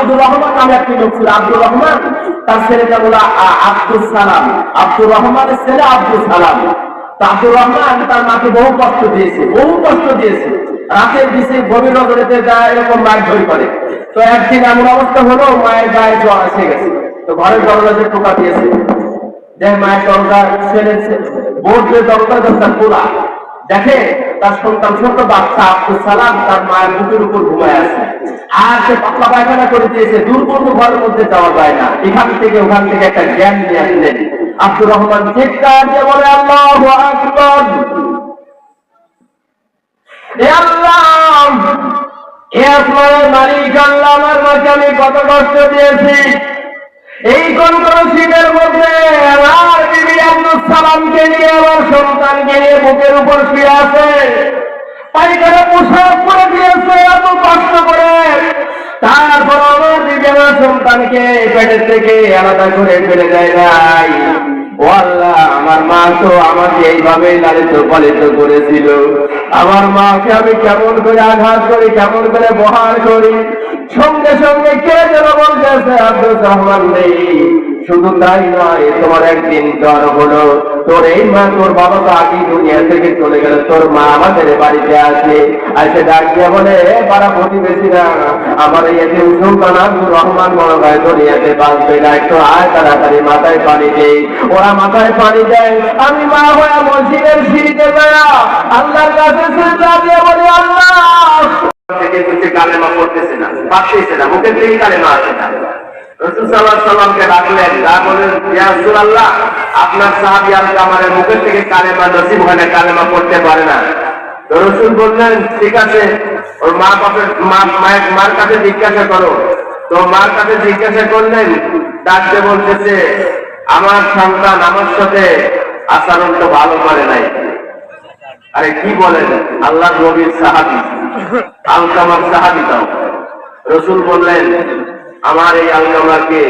মাহমুদুর রহমান নামে একটি লোক ছিল, আব্দুর রহমান। তার ছেলেটা বলো আব্দুল সালাম। আব্দুর রহমানের ছেলে আব্দুল সালাম। আব্দুর রহমান তার মাকে বহু কষ্ট দিয়েছে, বহু কষ্ট দিয়েছে। রাতের দিছে গভীর নজরেতে যা এরকম মায়ের ধরি করে। তো একদিন এমন অবস্থা হলো, মায়ের গায়ে জ্বর এসে গেছে। তো ঘরের দরজাতে টোকা দিয়েছে। দেখ, মায়ের দরজা ছেলে বোর্ড যে দরজা দরজা খোলা। দেখে তার সন্তান ছোট বাচ্চা আব্দুল সালাম তার মায়ের বুকের উপর ঘুমায় আছে। আর সে পাতলা পায়খানা করে দিয়েছে, দূর পর্যন্ত ঘরের মধ্যে যাওয়া যায় না। এখান থেকে ওখান থেকে একটা জ্ঞান নিয়ে আসলেন। আব্দুর রহমান চিৎকার দিয়ে বলে, আল্লাহ আমি কত কষ্ট দিয়েছি। এই কোন কোন শীতের মধ্যে সালামকে নিয়ে আমার সন্তানকে নিয়ে বুকের উপর শুয়ে আছে। পোশাক করে দিয়েছে, এত কষ্ট করে। তারপর সন্তানকে পেটের থেকে আলাদা করে ফেলে দেয় নাই। আমার মা তো আমাকে এইভাবে লালিত পালিত করেছিল। আমার মাকে আমি কেমন করে আঘাত করি, কেমন করে বহার করি? সঙ্গে সঙ্গে কে যেন বলতেছে আব্দুল রহমান নেই। শুধু তাই নয়, তোমার একদিন জ্বর হলো। তোর এই মা, তোর বাবা তো আগেই দুনিয়া থেকে চলে গেল। তোর মা আমাদের বাড়িতে আসে। আর সে ডাক দিয়ে বলে, "এ পাড়া প্রতিবেশীরা, আমার এতে সুলতান আব্দুর রহমান মনে হয় দুনিয়াতে বাঁচবে না। একটু আয় তাড়াতাড়ি, মাথায় পানি দেই। ওরা মাথায় পানি দেয়। আমি মা হয়ে মসজিদের সিঁড়িতে বেড়া। আল্লাহর কাছে দিয়ে বলি, আল্লাহ! থেকে কিছু কালেমা পড়তেছে না, পারতেছে না। মুখে থেকে কালেমা আসে না। সাল্লামকে ডাকলেন রাসূলুল্লাহ, আপনার সাহাবী মুখের থেকে কালেমা নসিব হয় না, কালেমা পড়তে পারে না। রসুল বললেন, ঠিক আছে, ওর মা বাপের মার কাছে জিজ্ঞাসা করো। তো মার কাছে জিজ্ঞাসা করলেন, ডাকতে বলতেছে, আমার সন্তান আমার সাথে আচরণ তো ভালো করে নাই। আরে কি বলেন আল্লাহ নবীর সাহাবি আলকামার সাহাবি দাও রসুল বললেন আমার এই আলকামাকে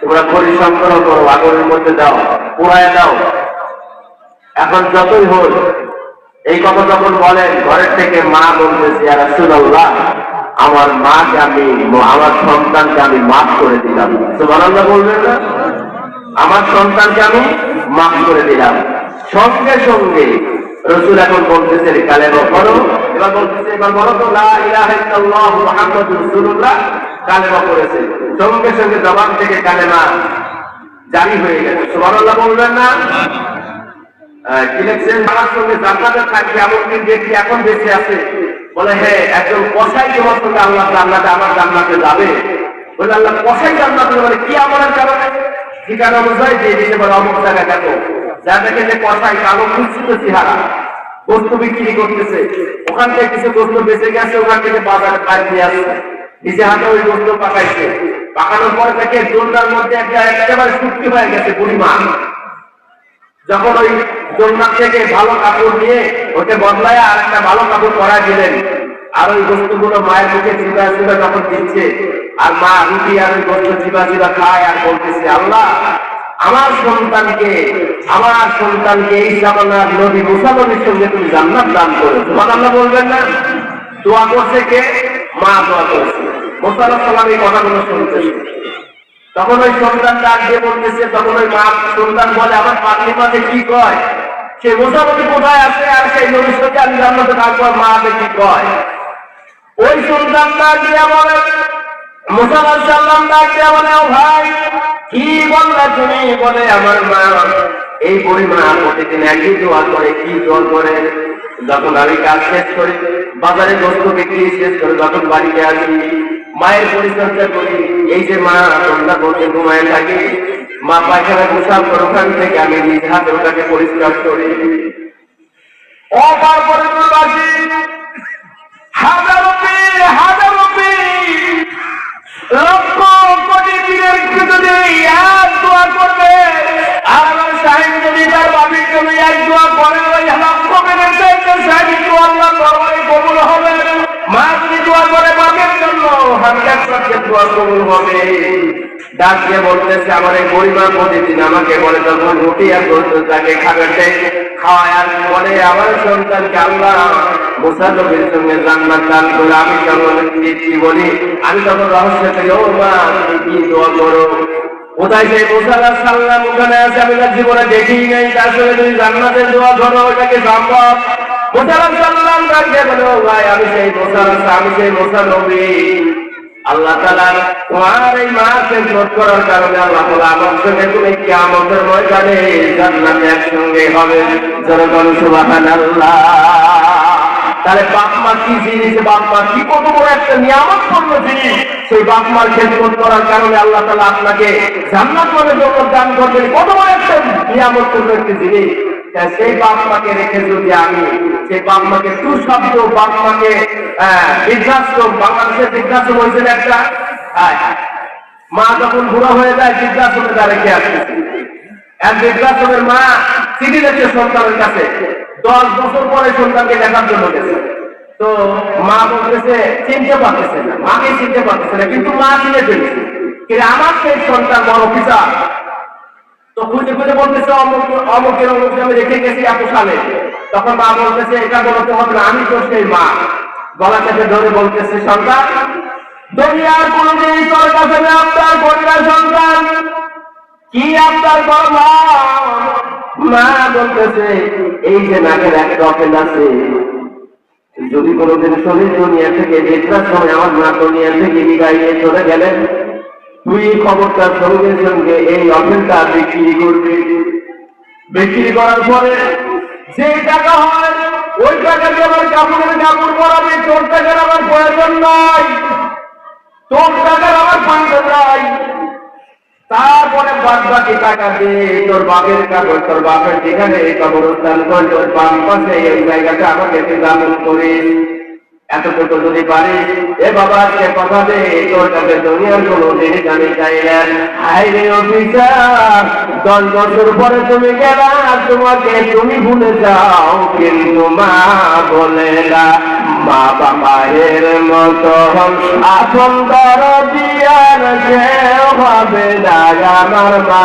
তোমরা পরিসংগ্রহ করো, আগুনের মধ্যে দাও পুরায় দাও। এখন যতই হোক, এই কথা যখন বলেন, ঘরের থেকে মা বলতেছে আর রাসূলুল্লাহ, আমার মাকে আমি, আমার সন্তানকে আমি মাফ করে দিলাম। সুবহানাল্লাহ বলবেন না? আমার সন্তানকে আমি মাফ করে দিলাম। সঙ্গে সঙ্গে রসুল এখন বলতেছে কালেমা করো এবার বলতেছে, এবার বলো তো, লা ইলাহা ইল্লাল্লাহ কালেমা করেছে সঙ্গে সঙ্গে জবান থেকে কালেমা জারি হয়ে গেছে। সুবহানাল্লাহ বলবেন না? আমার হ্যাঁ জান্নাতে, আমার কি ঠিকানা অনুযায়ী দিতে পারে চেহারা, বস্তু বিক্রি করতেছে। ওখান থেকে কিছু বস্তু বেঁচে গেছে, ওখান থেকে বাজারে নিয়ে আসছে। নিজে হাতে ওই বস্তু পাকাইছে। পাকানোর পর থেকে দোলনার মধ্যে একটা একেবারে শুক্তি হয়ে গেছে পরিমাণ। যখন ওই দোলনার থেকে ভালো কাপড় নিয়ে ওকে বদলায় আর একটা ভালো কাপড় পরা দিলেন, আর ওই বস্তুগুলো মায়ের মুখে চিবা চিবা যখন দিচ্ছে, আর মা রুটি আর ওই বস্তু চিবা চিবা খায় আর বলতেছে, আল্লাহ, আমার সন্তানকে আমার সন্তানকে এই জামানার নবী মুসা সঙ্গে তুমি জান্নাত দান করো তোমার আল্লাহ বলবেন না? দোয়া করছে কে? মা দোয়া করছে। মুসা এই কথাগুলো শুনতেছে তখন ওই সন্তান ডাক দিয়ে বলতেছে, তখন ওই মা সন্তান বলে, আমার পাগলি মাঝে কি কয়? সে মোসামতি কোথায় আছে? আর সেই নবীকে আমি জান্নাতে থাকব মা কি কয়? ওই সন্তান ডাক দিয়ে বলে মোসাম্মদ সাল্লাম ডাক দিয়ে বলে, ও ভাই, কি বললা তুমি? বলে, আমার মা, এই পরিমাণ প্রতিদিন একই দোয়া করে, কি দোয়া করে? যখন আমি কাজ শেষ করি, বাজারে বস্তু বিক্রি শেষ করে, যখন বাড়িতে আসি মায়ের পরিচর্যা করি, এই যে মা সন্ধ্যা করতে ঘুমায় থাকে, মা পায়খানা পোশাক করে ওখান থেকে আমি নিজ হাতে ওটাকে পরিষ্কার করি। সাহেব তার ওই সাহেব কবুল হবে মা যদি দোয়া করে বাবির জন্য দোয়া কবুল হবে। বলতেছে, আমার এই প্রতিদিন আমাকে বলে রুটি আর তাকে খাওয়ায় আর বলে, আমার সঙ্গে জান্নাত দান করে, আমি যখন কি বলি? আমি তখন রহস্য করি, ও মা, তুমি কি দোয়া করো? কোথায় সেই মুসা আলাহ সাল্লাম? ওখানে আছে, আমি তার জীবনে দেখিই নাই তার সঙ্গে তুমি জান্নাতের দোয়া করো ওটাকে সম্ভব? আল্লাহ তাহলে বাপ মা কি জিনিস বাপ মা কি কত বড় একটা জিনিস সেই বাপ মার খেদমত করার কারণে আল্লাহ তালা আপনাকে জান্নাত মানে দান করবেন। কত বড় একটা নিয়ামত জিনিস। সেই বাপ মাকে রেখে যদি আমি সেই বাপ মাকে সুশব্দ বাপ মাকে বৃদ্ধাশ্রম, বাংলাদেশের বৃদ্ধাশ্রম হয়েছিল একটা মা যখন বুড়া হয়ে যায়, বৃদ্ধাশ্রমে তারা রেখে আসতেছে এক বৃদ্ধাশ্রমের মা চিঠি লিখছে সন্তানের কাছে। দশ বছর পরে সন্তানকে দেখার জন্য গেছে। তো মা বলতেছে, চিনতে পারতেছে না। মাকে চিনতে পারতেছে না, কিন্তু মা চিনে ফেলছে। কিন্তু আমার সেই সন্তান বড় অফিসার তো খুঁজে খুঁজে বলতেছে, অমুক, অমুকের অমুক আমি রেখে গেছি এত সালে। তখন মা বলতেছে, এটা বলতে হবে না, আমি তো সেই মা। গলা চেপে ধরে বলতেছে দুনিয়ার কোনো তোর আপনার পরিবার সন্তান। কি আপনার করব? মা বলতেছে, এই যে নাকের একটা অপেন আছে, যদি কোনোদিন শরীর দুনিয়া থেকে যেটার সময় আমার মা দুনিয়া থেকে বিদায় নিয়ে চলে গেলেন। তুই এই খবরটা সঙ্গে সঙ্গে এই অফেনটা বিক্রি করবি। বিক্রি করার পরে যে টাকা হয়, ওই টাকা দিয়ে আমার কাপড়ের কাপড় পরাবি, তোর টাকার আমার প্রয়োজন নাই। তোর টাকার আমার প্রয়োজন নাই। তারপরে বাদ বাকি টাকা দিয়ে তোর বাপের কাপড়, তোর বাপের যেখানে কবরস্থান করে তোর বাম পাশে এই জায়গাটা আমাকে দামন করিস। এতটুকু যদি পারিস এ বাবা সে কথা দে তোর কাছে দুনিয়ার কোনো জিনিস আমি চাই না। হাই রে অফিসার, দশ বছর পরে তুমি গেলা, তোমাকে তুমি ভুলে যাও, কিন্তু মা বলে না, মা বাবায়ের মতো আপন দর দিয়ার কেউ হবে না, আমার মা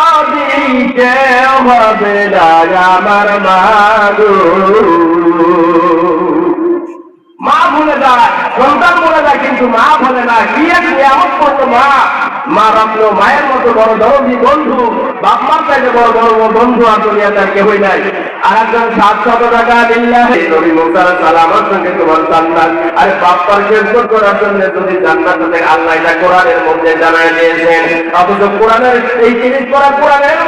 দিকে হবে আমার মাগো। মা ভুলে যায়, সন্তান বলে যায়, কিন্তু মা বলে না, কি এক নিয়ামত করতো মা? মা রাখল, মায়ের মতো বড় দরদি বন্ধু বাপ মার চাইতে বড় বড় বন্ধু আর দুনিয়া তার কেহই নাই। আর একজন সাতশত টাকা দিল্লাহে, নবী মুসার সালামার সঙ্গে তোমার জান্নাত। আরে বাপ্পার খেদমত করার জন্য যদি জান্নাত হতে আল্লাহ এটা কোরআনের মধ্যে জানাই দিয়েছেন, অথচ কোরআনের এই জিনিস করা কোরআনের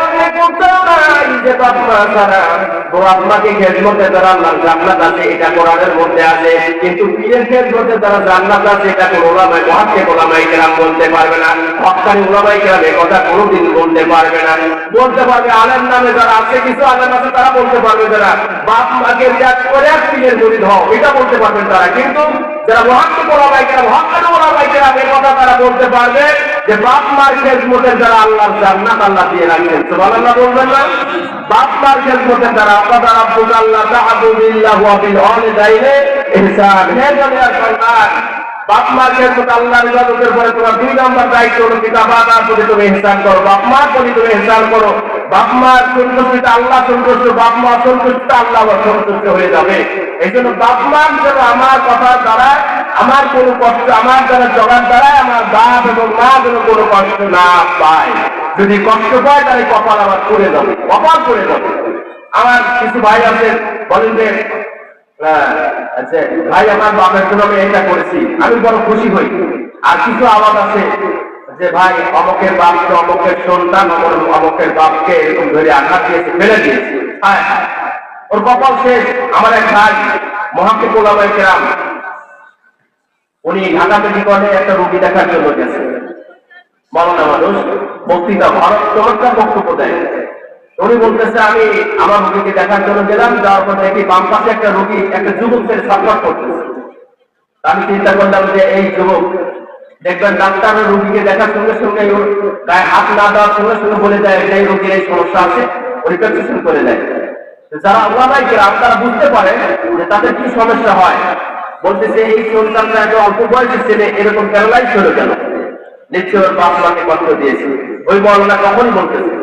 যে বাপ তারা আল্লাহ মধ্যে কিন্তু যারা আছে বলতে পারবে কথা তারা বলতে পারবে যে বাপ মার যারা আল্লাহর জান্নাত আল্লাহ দিয়ে রাখছেন সুবহানাল্লাহ বলবেন না? বাপ মার খেদমতে তারা রাব্বুল আল্লাহ তাআবু বিল্লাহ ওয়া বিল ওয়ালিদাইনি ইহসান। হে দুনিয়ার সন্তান বাপ ইবাদতের পরে দুই নম্বর পিতা করো। বাপ তুমি করো। বাপ সন্তুষ্টিতে আল্লাহ বাপ মা আল্লাহ হয়ে যাবে। এই জন্য আমার কথার দ্বারা আমার কোনো কষ্ট, আমার দ্বারা জগার দ্বারাই আমার বাপ এবং মা যেন কোনো কষ্ট না পায়। যদি কষ্ট পায়, তাহলে কপাল আমার করে যাবে, কপাল করে যাবে। আমার কিছু ভাই আছে, বলেন যে ভাই, আমার বাপের জন্য এটা করেছি। আমি বড় খুশি হই। আর কিছু আওয়াজ আছে যে, ভাই, অমকের বাপকে, অমকের সন্তান অমকের বাপকে এরকম ধরে আঘাত দিয়েছে, ফেলে দিয়েছে। হ্যাঁ হ্যাঁ ওর কপাল শেষ। আমার এক ভাই মহাকে কোলাবাই কেরাম, উনি ঢাকা মেডিকেলে একটা রোগী দেখার জন্য গেছে। মরনা মানুষ, বক্তৃতা, ভারত চমৎকার বক্তব্য দেয়। উনি বলতেছে, আমি আমার রোগীকে দেখার জন্য গেলাম, যাওয়ার পর দেখি বাম পাশে একটা রোগী, একটা যুবক ছেলে সাপোর্ট করতেছে আমি চিন্তা করলাম যে এই যুবক, দেখবেন ডাক্তার রোগীকে দেখার সঙ্গে সঙ্গে গায়ে হাত না দেওয়ার সঙ্গে সঙ্গে বলে দেয় যে এই রোগীর এই সমস্যা আছে ওই প্রেসক্রিপশন করে দেয়। যারা ওলামাই গ্রাম, তারা বুঝতে পারে যে তাদের কি সমস্যা হয়। বলতেছে, এই সন্তানটা একটা অল্প বয়সের ছেলে, এরকম প্যারালাইজ হলো কেন নিশ্চয় বাপ মাকে কষ্ট দিয়েছে। ওই বর্ণনা কখনই বলতেছে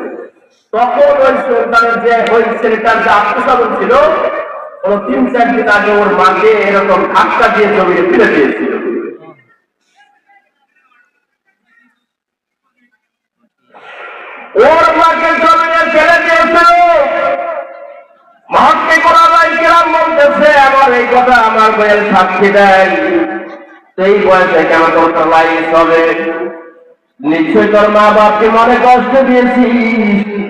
তখন ওই সন্তানের যে ওই ছেলেটার যে আত্মসাধন ছিল ও তিন চার দিন আগে ওর মাকে এরকম ধাক্কা দিয়ে জমিতে ফেলে দিয়েছিল। ওর মাকে জমিনে ফেলে দিয়েছিল। মহাত্মে কোরআন কিরাম বলতেছে, আমার এই কথা আমার বইয়ের সাক্ষী দেয়। সেই বয়সে কেন তোর লাইস হবে। নিশ্চয় তোর মা বাপকে মনে কষ্ট দিয়েছিস।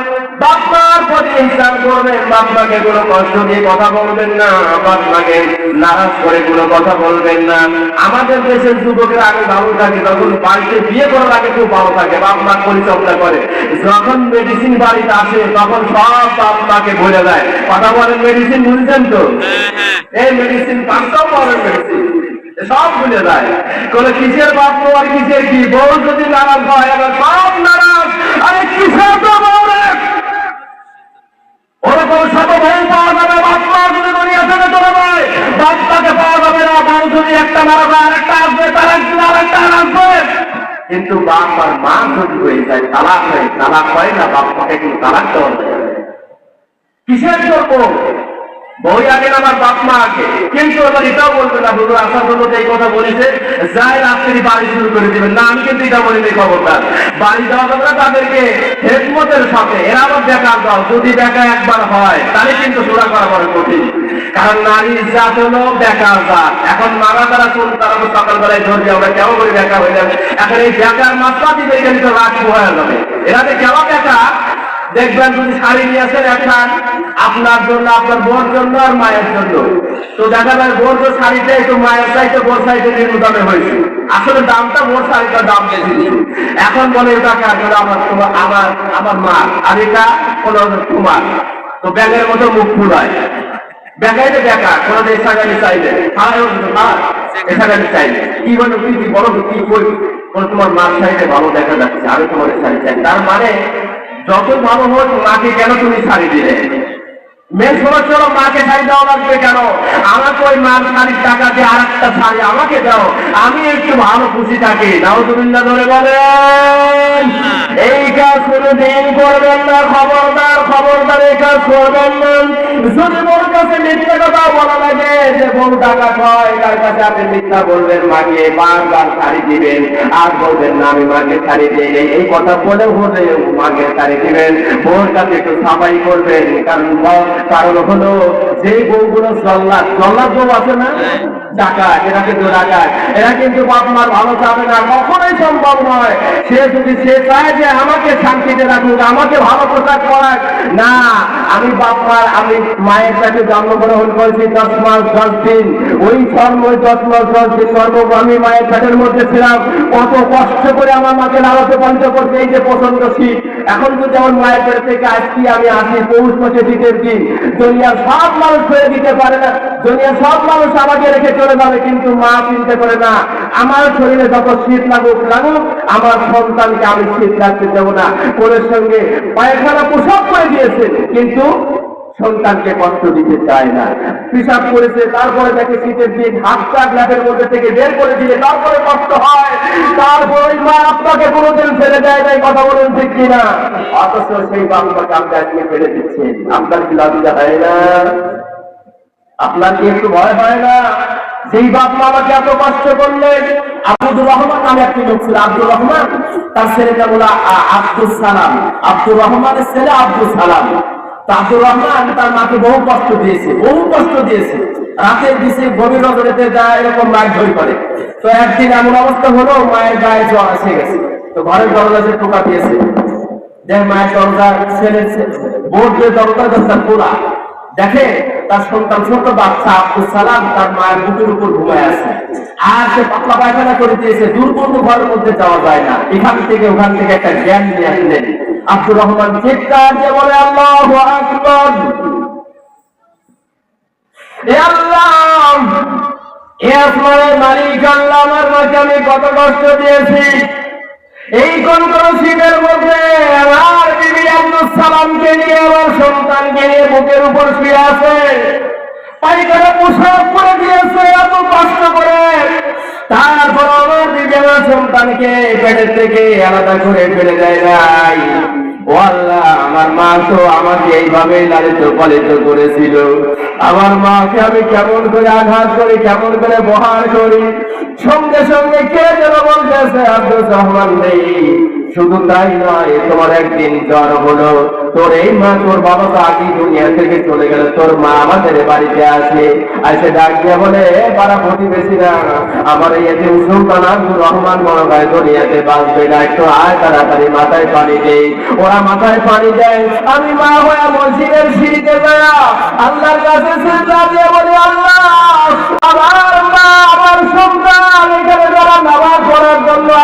বাপমার প্রতি ইনসান করবেন বাপমাকে কোনো কষ্ট দিয়ে কথা বলবেন না, বাপমাকে নারাজ করে কোনো কথা বলবেন না। আমাদের দেশের যুবকেরা আগে ভালো থাকে তখন বাড়িতে বিয়ে করার আগে খুব ভালো থাকে, বাপমার পরিচর্যা করে। যখন মেডিসিন বাড়িতে আসে, তখন সব বাপমাকে বলে দেয় কথা বলেন মেডিসিন বুঝছেন তো? এই মেডিসিন পাঁচটাও পাওয়ার মেডিসিন সব ভুলে যায়। কোন কিসের বাপ আর কিসের কি? বউ যদি নারাজ হয়, এবার সব নারাজ। আরে কিসের রে? ওরকম বউ পাওয়া যাবে বাপ যদি দুনিয়া থেকে চলে যায়। বাচ্চাকে পাওয়া যাবে না বউ যদি একটা মারা যায় আরেকটা আসবে, তার একদিন আরেকটা আসবে। কিন্তু বাপ আর মা যদি হয়ে যায়, তালাক হয় তালাক হয় না বাপ মাকে কিন্তু তালাক দেওয়া কিসের জন্য? বই আগে আমার বাপ মা আগে কিন্তু এবার এটাও বলবে না, হুজুর, আসার জন্য যে কথা বলেছে, যাই রাত্রি বাড়ি শুরু করে দিবেন। না, আমি কিন্তু এটা বলিনি খবরদার বাড়ি দেওয়া যাবে তাদেরকে হেকমতের সাথে, এরা আবার বেকার দাও, যদি বেকার একবার হয়, তাহলে কিন্তু সোজা করা বড় কঠিন। কারণ নারীর জাত হলো বেকার জাত। এখন মারা তারা চল তারা তো সকালবেলায় ধরবে, আমরা কেমন করে বেকার হয়ে যাবে? এখন এই বেকার মাত্রা দিবে, এখানে তো রাত হয়ে যাবে এরা যে কেমন বেকার? দেখবেন যদি শাড়ি নিয়ে আসেন একখান আপনার জন্য, আপনার বোর জন্য আর মায়ের জন্য। তো দেখা যায় বোর তো শাড়িটা একটু মায়ের চাইতে বোর চাইতে নিম্ন দামে হয়েছে। আসলে দামটা বোর শাড়িটার দাম বেশি এখন বলে এটা কার আমার তোমার, আমার আমার মা। আর এটা কোনো তোমার। তো ব্যাগের মতো মুখ ফুলায়। বেকাইতে বেকার কোনো গাড়ি চাইলে। এসা চাইলে। কি বলো কি বলো, কি কই তোমার মার শাড়িতে ভালো দেখা যাচ্ছে। আমি তোমার এই শাড়ি চাই। তার মানে যত ভালো হোক মাকে কেন তুমি ছাড়ি দিলে? মাকে শাড়ি দেওয়া লাগবে কেন? আমাকে ওই মার শাড়ির টাকা দিয়ে আর একটা শাড়ি আমাকে দাও। আমি একটু ভালো খুশি থাকি। নাউজুবিল্লাহ ধরে বলেন। এই কাজ কোনোদিন করবেন না, খবরদার খবরদার এই কাজ করবেন না। যদি মোর কাছে মিথ্যা কথা বলা লাগে যে বউ টাকা হয় তার কাছে আপনি মিথ্যা বলবেন মাকে বারবার শাড়ি দিবেন। আর বলবেন, না, আমি মাকে শাড়ি দিই। এই কথা বলে হলে মাকে শাড়ি দিবেন। বউর কাছে একটু সাফাই করবেন। কারণ কারণ হলো যে বউগুলো জল্লাদ জল্লাদ বউ আছে না? ডাকাত এরা কিন্তু ডাকাত। এরা কিন্তু বাপ মার ভালো চাবে না কখনোই সম্ভব নয়। সে যদি সে চায় যে আমাকে শান্তিতে রাখুক আমাকে ভালো পোশাক পরাক না আমি বাপ মার আমি মায়ের কাছে জন্মগ্রহণ করেছি দশ মাস দশ দিন। ওই জন্ম দশ মাস দশ দিন জন্ম আমি মায়ের পেটের মধ্যে ছিলাম। কত কষ্ট করে আমার মাকে লালতে পালিত করছে এই যে প্রচণ্ড শীত। এখন যদি আমার মায়ের পেট থেকে আসছি আমি আসি পৌষ মাসে শীতের দিন দুনিয়ার সব মানুষ করে দিতে পারে না। দুনিয়া সব মানুষ আমাকে রেখে চলে যাবে, কিন্তু মা চিনতে পারে না, আমার শরীরে যত শীত লাগুক লাগুক, আমার সন্তানকে আমি শীত রাখতে দেবো না। কোলের সঙ্গে পায়খানা পোশাক করে দিয়েছে কিন্তু সন্তানকে কষ্ট দিতে চায় না। পিসাব করেছে, তারপরে তাকে শীতের দিন হাতটা গ্লাসের মধ্যে থেকে বের করে দিলে তারপরে কষ্ট হয়। তারপরে মা আপনাকে কোনোদিন ফেলে দেয় নাই, কথা বলুন ঠিক কিনা? অথচ সেই বাংলাকে আপনি আজকে ফেলে দিচ্ছেন আপনার কি লজ্জা হয় না? আপনার কি একটু ভয় হয় না? যেই বাপ মা আমাকে এত কষ্ট করলেন আব্দুর রহমান নামে একটি লোক ছিল, আব্দুর রহমান। তার ছেলেটা বলা আব্দুল সালাম। আব্দুর রহমানের ছেলে আব্দুল সালাম। তার মাকে বহু কষ্ট দিয়েছে, বহু কষ্ট দিয়েছে। রাতের দিছে গভীর নজরেতে যা এরকম মাছ ধরি করে। তো একদিন এমন অবস্থা হলো, মায়ের গায়ে জ্বর এসে গেছে। তো ঘরের টোকা দিয়েছে যে মায়ের দরজা ছেলে বোর্ড দিয়ে দরজা দরজা খোলা দেখে তার সন্তান ছোট বাচ্চা আব্দুল সালাম তার মায়ের বুকের উপর ঘুমায় আছে। আর সে পাতলা পায়খানা করে দিয়েছে, দূর পর্যন্ত ঘরের মধ্যে যাওয়া যায় না। এখান থেকে ওখান থেকে একটা জ্ঞান নিয়ে আসলেন। আব্দুর রহমান চিৎকার দিয়ে বলে, আল্লাহ আকবর। আমি কত কষ্ট দিয়েছি। এই কোন কোন শীতের মধ্যে আমার বিবি আব্দুল সালামকে নিয়ে, আমার সন্তানকে নিয়ে বুকের উপর শুয়ে আছে। পাইকারা পোশাক করে দিয়েছে, এত কষ্ট করে। সন্তানকে পেটের থেকে আলাদা করে ফেলে দেয় নাই। আমার মা তো আমাকে এইভাবে লালিত পালিত করেছিল। আমার মাকে আমি কেমন করে আঘাত করি, কেমন করে বহার করি? সঙ্গে সঙ্গে কে যেন বলতেছে আব্দুল রহমান নেই। শুধু তাই নয়, তোমার একদিন জ্বর হলো। তোর এই মা, তোর বাবা তো আগে দুনিয়া থেকে চলে গেল। তোর মা আমাদের বাড়িতে আসে। আসে ডাক দিয়ে বলে, "এ, পাড়া প্রতিবেশীরা, আমার এই সুলতান আব্দুর রহমান মনে হয় দুনিয়াতে বাঁচবে না। একটু আয় তাড়াতাড়ি, মাথায় পানি দেই। ওরা মাথায় পানি দেয়। আমি মা হয়ে মসজিদের সিঁড়িতে বেড়া, আল্লাহর কাছে দিয়ে বলি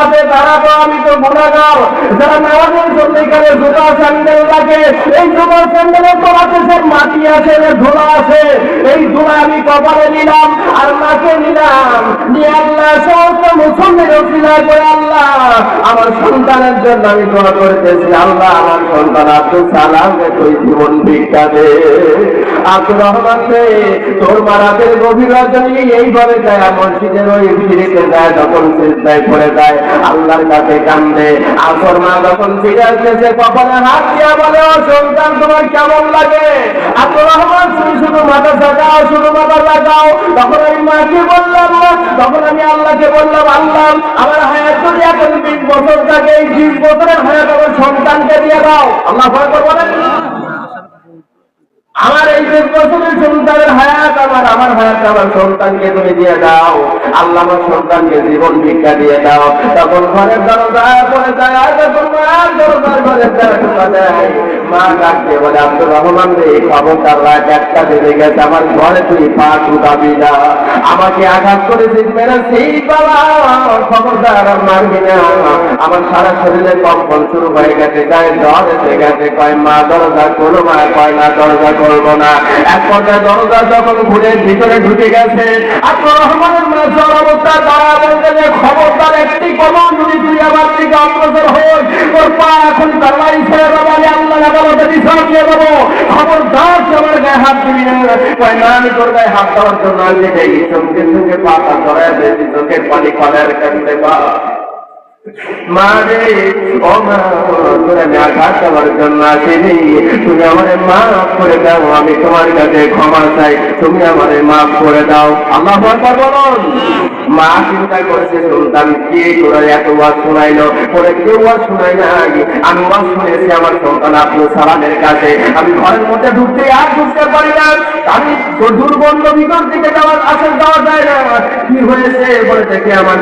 আছে তারা তো আমি তো গুণাগার যারা নামাজের এখানে জুতা, স্যান্ডেল লাগে, এই জুতা স্যান্ডেলের তলাতে সব মাটি আছে ধুলা আছে। এই ধুলা আমি কপালে নিলাম, আর মাকে নিলাম। নিয়ে আল্লাহ, সমস্ত মুসল্লির অসিলায় করে আল্লাহ। আমার সন্তানের জন্য আমি দোয়া করতেছি, আল্লাহ আমার সন্তান আব্দুল সালামকে তুই জীবন ভিক্ষা আব্দুর রহমান রে তোর মারাতের গভীর রজনী এইভাবে যায় মসজিদের ওই ফিরিতে যায়, যখন চেষ্টায় পড়ে যায়, আল্লাহর কাছে কান্দে। আসর মা যখন ফিরে আসতেছে কপালে হাত দিয়া বলে, ও সন্তান, তোমার কেমন লাগে? আব্দুর রহমান তুমি শুধু মাথা সাজাও শুধু মাথা লাগাও তখন আমি মাকে বললাম না তখন আমি আল্লাহকে বললাম, আল্লাহ, আমার হায়াত যদি এখন বিশ বছর থাকে, এই বিশ বছরের হায়াত আমার সন্তানকে দিয়ে দাও। আল্লাহ ভয় করব না আমার এই বিশ বছরের সন্তানের হায়াত, আমার আমার হায়াত, আমার সন্তানকে তুমি দিয়ে দাও। আল্লাহ আমার সন্তানকে জীবন ভিক্ষা দিয়ে দাও। তখন ঘরের দরজা দেয় মা বলে, আব্দুর রহমান রে রাত একটা গেছে। আমার ঘরে তুই পা ঢুকাবি না। আমাকে আঘাত করেছিস বাবা। খবরদার আর মারবি না। আমার সারা শরীরে কম্পন শুরু হয়ে গেছে, গায়ে জ্বর এসে গেছে। কয়, মা, দরজা কোনো মা, কয় না দরজা করব না। এক পর্যায়ে দরজা যখন ঘুরে ভিতরে ঢুকে গেছে, আব্দুর রহমানের মা অবস্থা তারা বলতে যে খবরদার একটি কলম যদি তুই আমার দিকে অগ্রসর হই তোর পা এখন তরবারি ছেড়ে দেবো, আমি আল্লাহ বলো যদি সামনে দেবো। খবরদার তুই আমার গায়ে হাত দিবি না। আমি তোর গায়ে হাত দেওয়ার জন্য আমি দেখি সঙ্গে সঙ্গে পাতা ধরে চোখের পানি কলের কাছে পা। আমার সন্তান কি সালামের কাছে। আমি ঘরের মধ্যে ঢুকতে আর ঢুকতে পারি না। আমি দুর্গন্ধ ভিতর দিকে যাওয়ার আসল যাওয়া যায় না। কি হয়েছে? বলে, দেখে আমার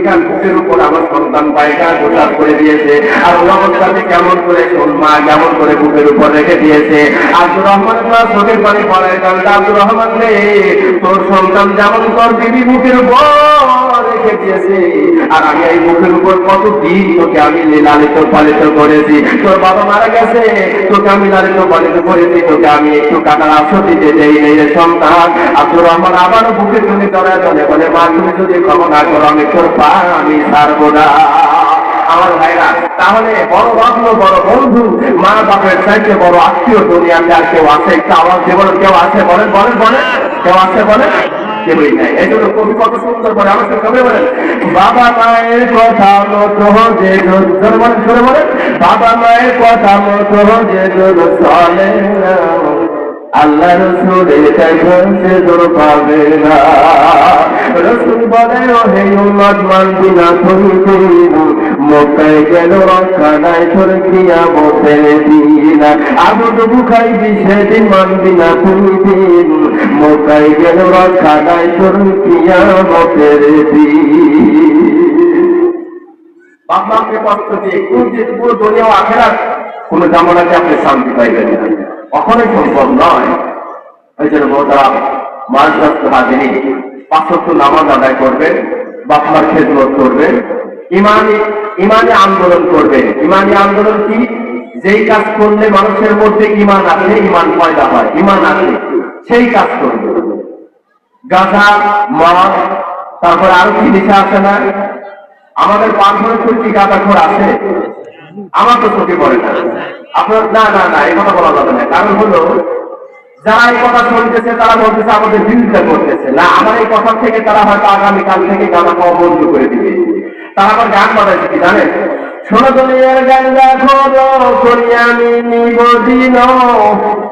এখান বুকের উপর আমার সন্তান পায়খানা পোশাক করে দিয়েছে ওই অবস্থাতে কেমন করে মা কেমন করে বুকের উপর রেখে দিয়েছে। আব্দুর রহমান চোখের পানি পড়ায় কারণ আব্দুর রহমান রে, তোর সন্তান যেমন তোর দিদি বুকের উপর আমি এই তোকে আমি লালিত তোকে আমি একটু দিতে আবারও চলে বলে, মা, তুমি যদি না করো, আমি তোর আমি না। আমার ভাইরা তাহলে বড় রত্ন বড় বন্ধু মা বাপের চাইতে বড় আত্মীয় দুনিয়াতে আর কেউ আছে একটু দিয়ে বলেন কেউ আছে বলেন বলেন বলেন কেউ আছে বলেন বলে আমার বাবা মায়ের কথা মতো যে বাবা মায়ের কথা মতো যে আল্লাহ রসুলের কাছে তোর পাবে না। রসুল বলে ও হে উম্মত মানবি না তুমি তুমি গেল নাই তোর কিয়া বসের দিন। আবু তবু খাইবি সেদিন মানবি না তুমি দিন মক্কায় গেল নাই তোর কিয়া বসের দিন। বাপ মাকে কষ্ট দিয়ে কোন যে পুরো দুনিয়া আখেরাত কোন জামানাকে আপনি শান্তি পাইবেন না কখনোই সম্ভব নয়। ওই জন্য নামাজ আদায় বাপমার খেদমত করবেন, ইমানি ইমানি আন্দোলন করবেন। ইমানি আন্দোলন কি? যেই কাজ করলে মানুষের মধ্যে ইমান আছে ইমান পয়দা হয়। ইমান আছে সেই কাজ করবে। গাঁজা, মদ, তারপরে আরও কি দিশা আছে না? আমাদের পাঁচজনের কি গাঁদাখোর আছে আমার তো চোখে পড়ে না। আপনার না না না এই কথা বলা যাবে না কারণ হলো যারা এই কথা শুনতেছে তারা বলতেছে আমাদের বিরোধিতা করতেছে না আমার এই কথা থেকে তারা হয়তো আগামীকাল থেকে গানা খাওয়া বন্ধ করে দিবে তারা আবার গান বাজাইছে কি জানেন ছোট দুনিয়ার গান দেখো করি আমি নিব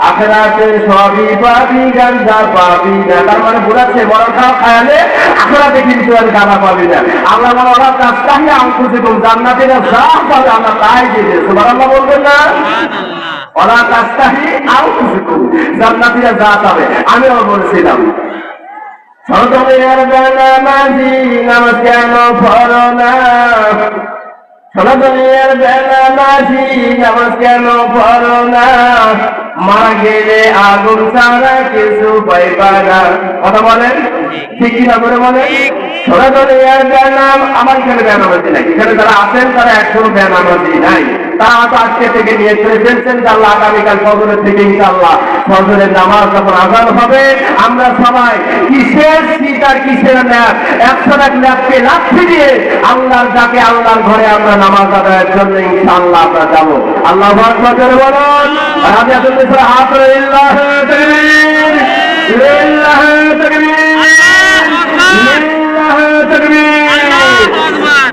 দিন আখেরাতে সবই পাবি গাঞ্জা পাবি না। তার মানে বোঝাচ্ছে বড় খাওয়া খায়ালে আখেরাতে কিন্তু আর গানা পাবি না। আল্লাহ বলা ওরা কাজটাই আঙ্কুশে কম জান্নাতিরা যা পাবে আল্লাহ তাই দিয়ে দিয়েছে। আল্লাহ বলবেন না? ওরা কাজটাই আঙ্কুশে জান্নাতিরা যা পাবে আমিও বলছিলাম সদমের বেলা নামাজ কেন পড়ো না সনাতনের বেলা মাঝি নামাজ কেন পড়ো না? মা গেলে আগুন ছাড়া কিছু পাইবা না। কথা বলেন? ঠিক কি না করে বলেন? সনাতনের বেলা আমার এখানে বেনামাজি নাই? এখানে যারা আছেন তারা এখনও বেনামাজি নাই। তারা হয়তো আজকে থেকে নিয়ে চলে ফেলছেন যে আগামীকাল ফজরের থেকে ইনশাআল্লাহ ফজরের নামাজ যখন আজান হবে, আমরা সবাই কিসের শীত আর কিসের ন্যাপ? একশো এক ন্যাপকে লাঠি দিয়ে আল্লাহর যাকে আল্লাহর ঘরে আমরা নামাজ আদায়ের জন্য ইনশাআল্লাহ আমরা যাব। আল্লাহ বলুন, রাজি হাত লিল্লাহ তাকবীর লিল্লাহ তাকবীর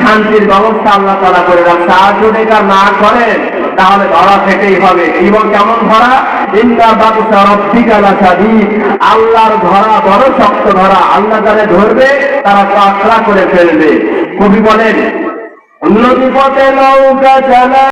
শান্তির ব্যবস্থা আল্লাহ তারা করে রাখছে। আর যদি এটা না করেন, তাহলে ধরা থেকেই হবে। জীবন কেমন ধরা? আল্লাহর ধরা বড় শক্ত ধরা। আল্লাহ যারা ধরবে, তারা পাকড়া করে ফেলবে। কবি বলেন নদী পথে নৌকা চালা